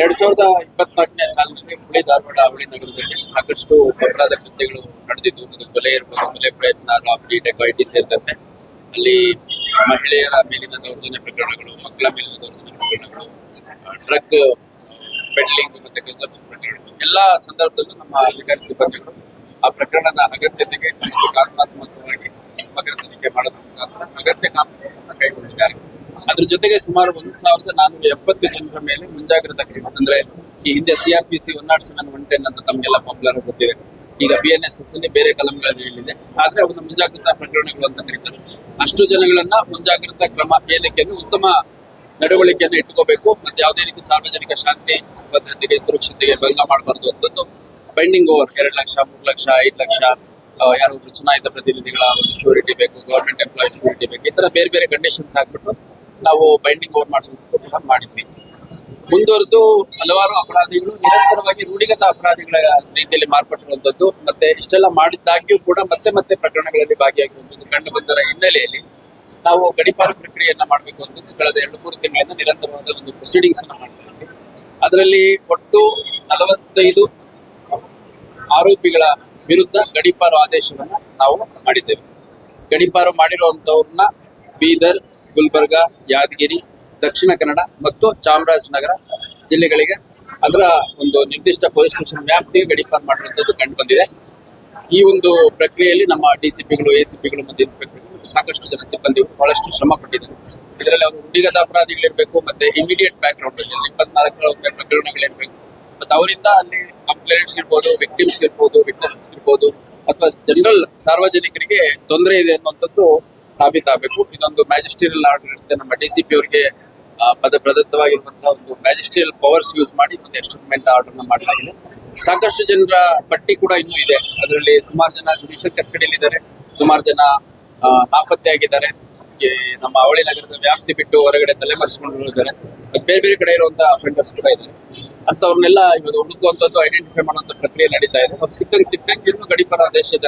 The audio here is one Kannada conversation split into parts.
ಎರಡ್ ಸಾವಿರದ ಇಪ್ಪತ್ನಾಲ್ಕನೇ ಸಾಲಿನಲ್ಲಿ ಹುಳಿ ಧಾರವಾಡ ಅವಳಿ ನಗರದಲ್ಲಿ ಸಾಕಷ್ಟು ಅಪರಾಧ ಕೃತ್ಯಗಳು ನಡೆದಿದ್ದು ಒಂದು ಕೊಲೆ ಇರ್ಬೋದು ಕೊಲೆ ಪ್ರಯತ್ನ ರಾಬರಿ ಡೆಕಾಯಿಟಿ ಸೇರಿದಂತೆ. ಅಲ್ಲಿ ಮಹಿಳೆಯರ ಮೇಲಿನ ದೌರ್ಜನ್ಯ ಪ್ರಕರಣಗಳು, ಮಕ್ಕಳ ಮೇಲಿನ ದೌರ್ಜನ್ಯ ಪ್ರಕರಣಗಳು ಡ್ರಗ್ ಪೆಡ್ಲಿಂಗ್ ಮತ್ತೆ ಕನ್ಸಪ್ಷನ್ ಪ್ರಕರಣಗಳು, ಎಲ್ಲಾ ಸಂದರ್ಭದಲ್ಲೂ ನಮ್ಮ ಅಧಿಕಾರಿ ಸಿಬ್ಬಂದಿಗಳು ಆ ಪ್ರಕರಣದ ಅಗತ್ಯತೆಗೆ ಕಾನೂನಾತ್ಮಕವಾಗಿ ಸಮಗ್ರ ತನಿಖೆ ಮಾಡೋದ್ರ ಮುಖಾಂತರ ಅಗತ್ಯ ಕಾನೂನುಗಳನ್ನು ಕೈಗೊಂಡಿದ್ದಾರೆ ಅದ್ರ ಜೊತೆಗೆ ಸುಮಾರು ಒಂದ್ ಸಾವಿರದ ನಾನೂರ ಎಪ್ಪತ್ತು ಜನರ ಮೇಲೆ ಮುಂಜಾಗ್ರತಾ ಕ್ರಮ. ಅಂದ್ರೆ ಈ ಹಿಂದೆ CrPC one nought seven one ten ಅಂತ ತಮಗೆಲ್ಲ ಪಾಪ್ಯುಲರ್ ಗೊತ್ತಿದೆ. ಈಗ ಬಿ ಎನ್ ಎಸ್ ಎಸ್ ಅಲ್ಲಿ ಬೇರೆ ಕಲಂಗಳಲ್ಲಿ ಹೇಳಿದೆ. ಆದ್ರೆ ಅವನ್ನ ಮುಂಜಾಗ್ರತಾ ಪ್ರಕರಣಗಳು ಅಂತ ಕರೀತಾರೆ. ಅಷ್ಟು ಜನಗಳನ್ನ ಮುಂಜಾಗ್ರತಾ ಕ್ರಮ ಏನಕ್ಕೆ ಉತ್ತಮ ನಡವಳಿಕೆಯನ್ನು ಇಟ್ಕೋಬೇಕು. ಮತ್ತೆ ಯಾವುದೇ ರೀತಿ ಸಾರ್ವಜನಿಕ ಶಾಂತಿ, ಭದ್ರತೆಗೆ, ಸುರಕ್ಷತೆಗೆ ಭಂಗ ಮಾಡಬಾರ್ದು ಅಂತದ್ದು ಪೆಂಡಿಂಗ್ ಓವರ್ ಎರಡು ಲಕ್ಷ, ಮೂರು ಲಕ್ಷ, ಐದು ಲಕ್ಷ ಯಾರು ಚುನಾಯಿತ ಪ್ರತಿನಿಧಿಗಳ ಒಂದು ಶ್ಯೂರಿಟಿ ಬೇಕು ಗೌರ್ಮೆಂಟ್ ಎಂಪ್ಲಾಯ್ ಶ್ಯೂರಿಟಿ ಬೇಕು. ಈ ತರ ಬೇರೆ ಬೇರೆ ಕಂಡೀಷನ್ಸ್ ಹಾಕ್ಬಿಟ್ಟು ನಾವು ಬೈಂಡಿಂಗ್ ಓವರ್ ಮಾಡಿಸೋದಕ್ಕೂ ಕೂಡ ಮಾಡಿದ್ವಿ. ಮುಂದುವರೆದು ಹಲವಾರು ಅಪರಾಧಿಗಳು ನಿರಂತರವಾಗಿ ರೂಢಿಗತ ಅಪರಾಧಿಗಳ ರೀತಿಯಲ್ಲಿ ಮಾರ್ಪಟ್ಟಿರುವಂತದ್ದು, ಮತ್ತೆ ಇಷ್ಟೆಲ್ಲ ಮಾಡಿದ್ದಾಗಿಯೂ ಕೂಡ ಮತ್ತೆ ಮತ್ತೆ ಪ್ರಕರಣಗಳಲ್ಲಿ ಭಾಗಿಯಾಗಿರುವಂತದ್ದು ಕಂಡು ಬಂದರ ಹಿನ್ನೆಲೆಯಲ್ಲಿ ನಾವು ಗಡಿಪಾರು ಪ್ರಕ್ರಿಯೆಯನ್ನ ಮಾಡಬೇಕು ಅಂತ ಕಳೆದ ಎರಡು, ಮೂರು ತಿಂಗಳಿಂದ ನಿರಂತರವಾದ ಒಂದು ಪ್ರೊಸೀಡಿಂಗ್ಸ್ ಅನ್ನ ಮಾಡ್ತಾ ಅದರಲ್ಲಿ ಒಟ್ಟು ನಲವತ್ತೈದು ಆರೋಪಿಗಳ ವಿರುದ್ಧ ಗಡಿಪಾರು ಆದೇಶವನ್ನ ನಾವು ಮಾಡಿದ್ದೇವೆ. ಗಡಿಪಾರು ಮಾಡಿರುವಂತವ್ರನ್ನ ಬೀದರ್ ಗುಲ್ಬರ್ಗ, ಯಾದಗಿರಿ, ದಕ್ಷಿಣ ಕನ್ನಡ ಮತ್ತು ಚಾಮರಾಜನಗರ ಜಿಲ್ಲೆಗಳಿಗೆ ಅದರ ಒಂದು ನಿರ್ದಿಷ್ಟ ಪೊಲೀಸ್ ಸ್ಟೇಷನ್ ವ್ಯಾಪ್ತಿಗೆ ಗಡಿಪಾರು ಮಾಡಿರುವಂತದ್ದು ಕಂಡು ಬಂದಿದೆ. ಈ ಒಂದು ಪ್ರಕ್ರಿಯೆಯಲ್ಲಿ ನಮ್ಮ ಡಿಸಿಪಿಗಳು, ಎಸಿಪಿಗಳು ಮತ್ತು ಇನ್ಸ್ಪೆಕ್ಟರ್ ಮತ್ತು ಸಾಕಷ್ಟು ಜನ ಸಿಬ್ಬಂದಿ ಬಹಳಷ್ಟು ಶ್ರಮ ಪಟ್ಟಿದ್ದಾರೆ. ಇದರಲ್ಲಿ ಅವರು ಹುಡುಗದ ಅಪರಾಧಿಗಳಿರಬೇಕು ಮತ್ತೆ ಇಮಿಡಿಯೇಟ್ ಬ್ಯಾಕ್ ಗ್ರೌಂಡ್ ಇಪ್ಪತ್ನಾಲ್ಕರ ಪ್ರಕರಣಗಳಿರಬೇಕು. ಮತ್ತೆ ಅವರಿಂದ ಅಲ್ಲಿ ಕಂಪ್ಲೇಂಟ್ಸ್ ಇರ್ಬೋದು ವಿಕ್ಟಿಮ್ಸ್ ಇರ್ಬೋದು ವಿಟ್ನೆಸಸ್ ಇರ್ಬೋದು, ಅಥವಾ ಜನರಲ್ ಸಾರ್ವಜನಿಕರಿಗೆ ತೊಂದರೆ ಇದೆ ಅನ್ನುವಂಥದ್ದು ಸಾಬೀತಾಗಬೇಕು. ಇದೊಂದು ಮ್ಯಾಜಿಸ್ಟ್ರಿಯಲ್ ಆರ್ಡರ್ ಇರುತ್ತೆ. ನಮ್ಮ ಡಿ ಸಿ ಪಿ ಅವರಿಗೆ ಪದ ಪ್ರದತ್ತವಾಗಿರುವಂತಹ ಒಂದು ಮ್ಯಾಜಿಸ್ಟ್ರಿಯಲ್ ಪವರ್ಸ್ ಯೂಸ್ ಮಾಡಿ ಒಂದು ಆರ್ಡರ್ ಮಾಡಲಾಗಿದೆ. ಸಾಕಷ್ಟು ಜನರ ಪಟ್ಟಿ ಕೂಡ ಇನ್ನೂ ಇದೆ. ಅದರಲ್ಲಿ ಸುಮಾರು ಜನ ಜುಡಿಷಿಯಲ್ ಕಸ್ಟಡಿಯಲ್ಲಿ ಇದ್ದಾರೆ ಸುಮಾರು ಜನ ನಾಪತ್ತೆ ನಾಪತ್ತೆಯಾಗಿದ್ದಾರೆ ನಮ್ಮ ಅವಳಿ ನಗರದ ವ್ಯಾಪ್ತಿ ಬಿಟ್ಟು ಹೊರಗಡೆ ತಲೆಮರೆಸಿಕೊಂಡಿದ್ದಾರೆ ಮತ್ತೆ ಬೇರೆ ಬೇರೆ ಕಡೆ ಇರುವಂತಹ ಅಫೆಂಡರ್ಸ್ ಕೂಡ ಇದ್ದಾರೆ. ಅಂತವ್ರನ್ನೆಲ್ಲ ಇವಾಗ ಹುಡುಕುವಂಥದ್ದು ಐಡೆಂಟಿಫೈ ಮಾಡುವಂತ ಪ್ರಕ್ರಿಯೆ ನಡೀತಾ ಇದೆ. ಮತ್ತು ಸಿಕ್ಕಂಗೆ ಸಿಕ್ಕಂಗೆ ಇನ್ನೂ ಗಡಿಪಾರ ದೇಶದ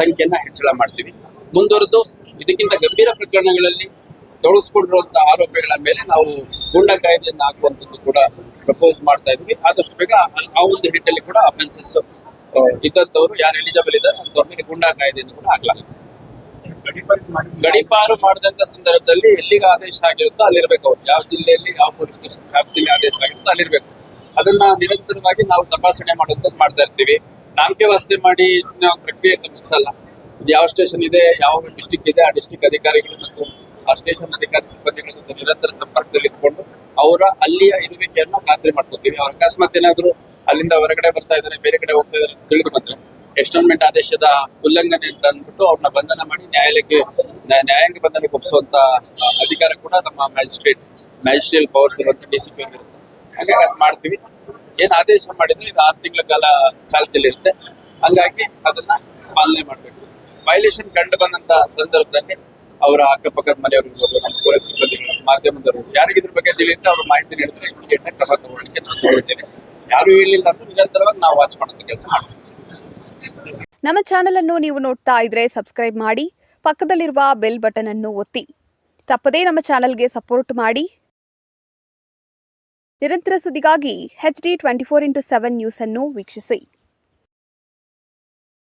ಸಂಖ್ಯೆಯನ್ನ ಹೆಚ್ಚಳ ಮಾಡ್ತೀವಿ. ಮುಂದುವರೆದು ಇದಕ್ಕಿಂತ ಗಂಭೀರ ಪ್ರಕರಣಗಳಲ್ಲಿ ತೊಡಗಿಸ್ಕೊಂಡಿರುವಂತಹ ಆರೋಪಿಗಳ ಮೇಲೆ ನಾವು ಗೂಂಡಾ ಕಾಯ್ದೆಯನ್ನು ಹಾಕುವಂತದ್ದು ಕೂಡ ಪ್ರಪೋಸ್ ಮಾಡ್ತಾ ಇದ್ವಿ. ಆದಷ್ಟು ಬೇಗ ಆ- ಒಂದು ಹಿಟ್ಟಲ್ಲಿ ಕೂಡ ಅಫೆನ್ಸಸ್ ಇದ್ದಂಥವ್ರು ಯಾರು ಎಲಿಜಿಬಲ್ ಇದ್ದಾರೆ ಅಂಥವ್ರ ಮೇಲೆ ಗೂಂಡಾ ಕಾಯ್ದೆಯನ್ನು ಕೂಡ ಹಾಕ್ಲಾಗುತ್ತೆ. ಗಡಿಪಾರು ಮಾಡಿದಂತ ಸಂದರ್ಭದಲ್ಲಿ ಎಲ್ಲಿಗೆ ಆದೇಶ ಆಗಿರುತ್ತೋ ಅಲ್ಲಿರ್ಬೇಕು ಅವ್ರು. ಯಾವ ಜಿಲ್ಲೆಯಲ್ಲಿ ಯಾವ ಪೊಲೀಸ್ ಸ್ಟೇಷನ್ ವ್ಯಾಪ್ತಿಯಲ್ಲಿ ಆದೇಶ ಆಗಿರುತ್ತೋ ಅಲ್ಲಿರ್ಬೇಕು. ಅದನ್ನ ನಿರಂತರವಾಗಿ ನಾವು ತಪಾಸಣೆ ಮಾಡುವಂತದ್ದು ಮಾಡ್ತಾ ಇರ್ತೀವಿ. ನಾಮಕೆ ವ್ಯವಸ್ಥೆ ಮಾಡಿ ಸುಮ್ಮನೆ ಒಂದು ಪ್ರಕ್ರಿಯೆ ಅಂತ ಮುಗಿಸಲ್ಲ. ಇದು ಯಾವ ಸ್ಟೇಷನ್ ಇದೆ, ಯಾವ ಡಿಸ್ಟಿಕ್ ಇದೆ, ಆ ಡಿಸ್ಟಿಕ್ ಅಧಿಕಾರಿಗಳು ಮತ್ತು ಆ ಸ್ಟೇಷನ್ ಅಧಿಕಾರಿ ಸಿಬ್ಬಂದಿಗಳ ಜೊತೆ ನಿರಂತರ ಸಂಪರ್ಕದಲ್ಲಿ ಇದ್ಕೊಂಡು ಅವರ ಅಲ್ಲಿಯ ಇರುವಿಕೆಯನ್ನು ಖಾತ್ರಿ ಮಾಡ್ಕೊತೀವಿ ಅವ್ರ ಅಕಸ್ಮಾತ್ ಏನಾದ್ರು ಅಲ್ಲಿಂದ ಹೊರಗಡೆ ಬರ್ತಾ ಇದ್ದಾರೆ, ಬೇರೆ ಕಡೆ ಹೋಗ್ತಾ ಇದ್ದಾರೆ ತಿಳಿದು ಬಂದ್ರೆ ಎಸ್ಟೋನ್ಮೆಂಟ್ ಆದೇಶದ ಉಲ್ಲಂಘನೆ ಅಂತ ಅಂದ್ಬಿಟ್ಟು ಅವ್ರನ್ನ ಬಂಧನ ಮಾಡಿ ನ್ಯಾಯಾಲಯಕ್ಕೆ ನ್ಯಾಯಾಂಗ ಬಂಧನಕ್ಕೆ ಒಪ್ಪಿಸುವಂತ ಅಧಿಕಾರ ಕೂಡ ನಮ್ಮ ಮ್ಯಾಜಿಸ್ಟ್ರೇಟ್ ಮ್ಯಾಜಿಸ್ಟ್ರಿಯಲ್ ಪವರ್ಸ್ ಇರುವಂತ ಡಿ ಸಿ ಪಿ ಇರುತ್ತೆ. ಹಾಗಾಗಿ ಅದು ಮಾಡ್ತೀವಿ. ಏನ್ ಆದೇಶ ಮಾಡಿದ್ರೆ ಇದು ಆರು ತಿಂಗಳ ಕಾಲ ಚಾಲ್ತಿಯಲ್ಲಿರುತ್ತೆ. ಹಂಗಾಗಿ ಅದನ್ನ ಪಾಲನೆ ಮಾಡಬೇಕು. ವೈಲೇಷನ್ ಕಂಡು ಬಂದಂತ ಸಂದರ್ಭದಲ್ಲಿ ಅವರ ಅಕ್ಕಪಕ್ಕದ ಮನೆಯವರಿರ್ಬೋದು ನಮ್ಮ ಪೊಲೀಸ್ ಸಿಬ್ಬಂದಿಗಳು, ಮಾಧ್ಯಮದವರು ಯಾರಿಗೆ ಇದ್ರ ಬಗ್ಗೆ ತಿಳಿಯುತ್ತೆ ಅವರು ಮಾಹಿತಿ ನೀಡಿದ್ರೆ ಇಮಿಡಿಯೇಟ್ ಕ್ರಮ ತಗೊಳ್ಳಿಕ್ಕೆ ನಾವು ಸಿಗುತ್ತೇವೆ ಯಾರು ಹೇಳಿಲ್ಲ ಅಂದ್ರೆ ನಿರಂತರವಾಗಿ ನಾವು ವಾಚ್ ಮಾಡೋಂಥ ಕೆಲಸ ಮಾಡ್ತೀವಿ. ನಮ್ಮ ಚಾನೆಲ್ ಅನ್ನು ನೀವು ನೋಡ್ತಾ ಇದ್ರೆ ಸಬ್ಸ್ಕ್ರೈಬ್ ಮಾಡಿ, ಪಕ್ಕದಲ್ಲಿರುವ ಬೆಲ್ ಬಟನ್ ಅನ್ನು ಒತ್ತಿ. ತಪ್ಪದೇ ನಮ್ಮ ಚಾನಲ್ಗೆ ಸಪೋರ್ಟ್ ಮಾಡಿ. ನಿರಂತರ ಸುದ್ದಿಗಾಗಿ H D twenty four into seven news ಅನ್ನು ವೀಕ್ಷಿಸಿ.